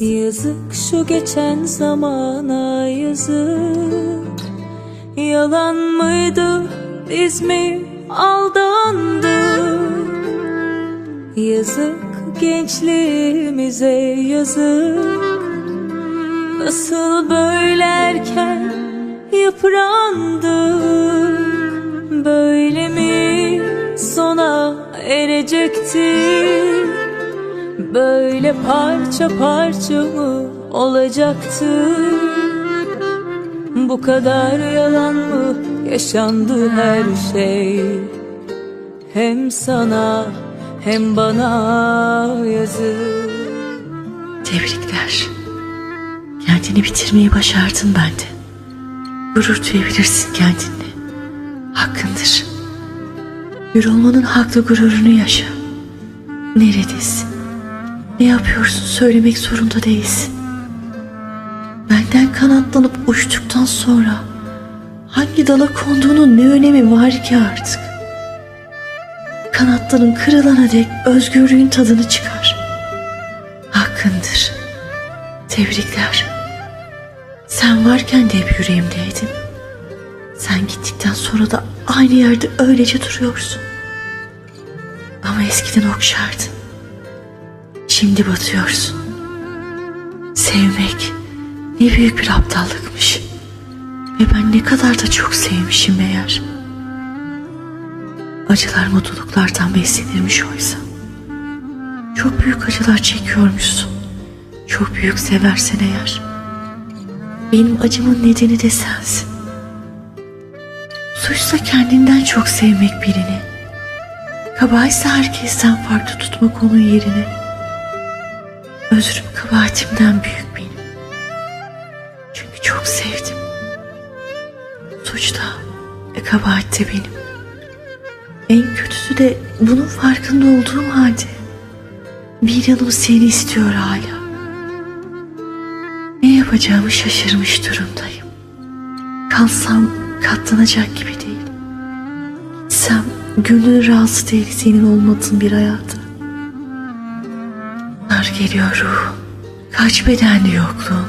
Yazık şu geçen zamana yazık. Yalan mıydı biz mi aldandık Yazık gençliğimize yazık. Nasıl böyle erken yıprandık Böyle mi sona erecektik Böyle parça parça mı olacaktı? Bu kadar yalan mı yaşandı her şey? Hem sana hem bana yazık. Tebrikler. Kendini bitirmeyi başardın bende. Gurur duyabilirsin kendinle. Hakkındır. Bir olmanın haklı gururunu yaşa. Neredesin? Ne yapıyorsun söylemek zorunda değilsin. Benden kanatlanıp uçtuktan sonra hangi dala konduğunun ne önemi var ki artık? Kanatların kırılana dek özgürlüğün tadını çıkar. Hakkındır. Tebrikler. Sen varken de hep yüreğimdeydin. Sen gittikten sonra da aynı yerde öylece duruyorsun. Ama eskiden okşardın. Şimdi batıyorsun. Sevmek ne büyük bir aptallıkmış. Ve ben ne kadar da çok sevmişim meğer. Acılar mutluluklardan beslenirmiş oysa. Çok büyük acılar çekiyormuşsun. Çok büyük seversen eğer. Benim acımın nedeni de sensin. Suçsa kendinden çok sevmek birini. Kabahatse herkesten farklı tutmak onun yerini. Özrüm kabahatimden büyük benim. Çünkü çok sevdim. Suç da ve kabahat de benim. En kötüsü de bunun farkında olduğum halde bir yanım seni istiyor hala. Ne yapacağımı şaşırmış durumdayım. Kalsam katlanacak gibi değil. Gitsem gönül razı değil senin olmadığın bir hayata. Nar geliyor ruhum. Kaç bedenli yokluğum.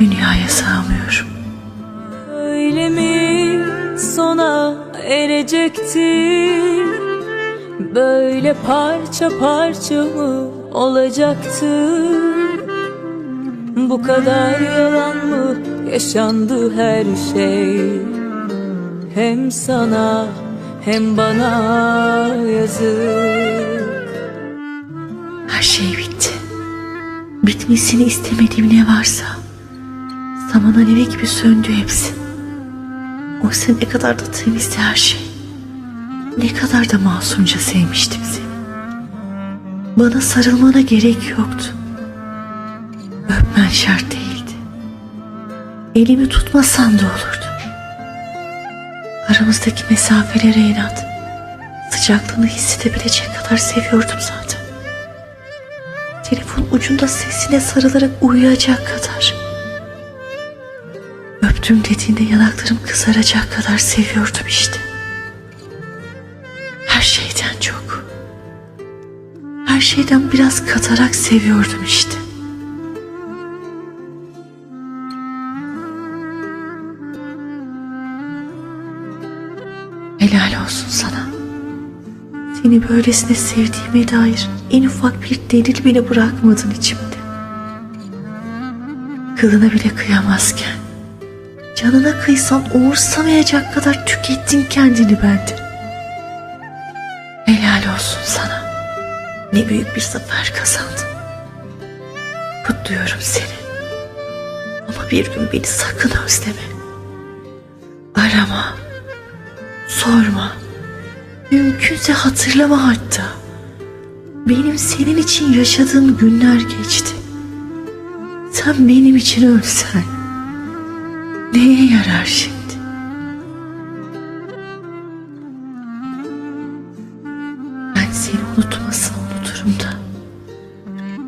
Dünyaya sığamıyorum. Öyle mi sona erecekti? Böyle parça parça mı olacaktı? Bu kadar yalan mı yaşandı her şey? Hem sana hem bana yazık. Şey bitti. Bitmesini istemediğim ne varsa saman alevi gibi söndü hepsi. Oysa ne kadar da temizdi her şey. Ne kadar da masumca sevmiştim seni. Bana sarılmana gerek yoktu. Öpmen şart değildi. Elimi tutmasan da olurdu. Aramızdaki mesafelere inat. Sıcaklığını hissedebilecek kadar seviyordum zaten. Telefon ucunda sesine sarılarak uyuyacak kadar. Öptüm dediğinde yanaklarım kızaracak kadar seviyordum işte. Her şeyden çok. Her şeyden biraz katarak seviyordum işte. Helal olsun sana. Seni böylesine sevdiğime dair en ufak bir delil bile bırakmadın içimde. Kılına bile kıyamazken, canına kıysan umursamayacak kadar tükettin kendini bende. Helal olsun sana. Ne büyük bir zafer kazandın. Kutluyorum seni. Ama bir gün beni sakın özleme. Arama. Sorma. Mümkünse hatırlama hatta. Benim senin için yaşadığım günler geçti. Sen benim için ölsen. Neye yarar şimdi? Ben seni unutmasam unuturum da.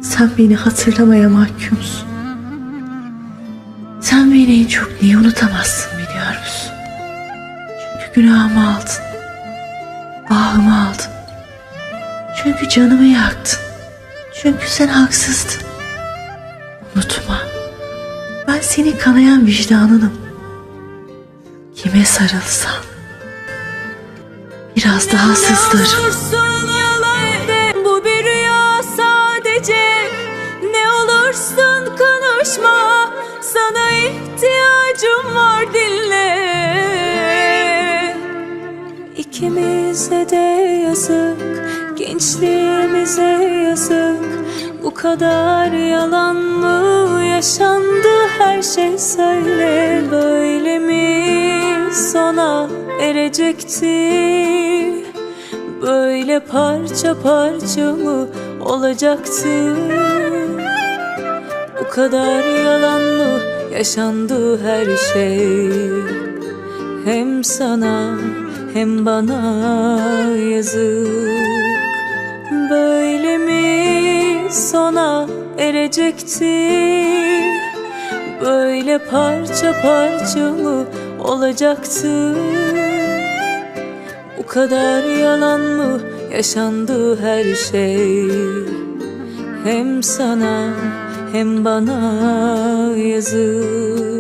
Sen beni hatırlamaya mahkumsun. Sen beni en çok niye unutamazsın biliyor musun? Çünkü günahımı aldın. Ahımı aldın. Çünkü canımı yaktın. Çünkü sen haksızdın. unutma. Ben senin kanayan vicdanınım. Kime sarılsan biraz daha sızdır. İkimize de yazık Gençliğimize yazık. Bu kadar yalan mı yaşandı? Her şey söyle Böyle mi? Sona erecekti. Böyle parça parça mı olacaktı? Bu kadar yalan mı yaşandı her şey? Hem sana hem bana yazık. Böyle mi sona erecekti? Böyle parça parça mı olacaktı? Bu kadar yalan mı yaşandı her şey? Hem sana hem bana yazık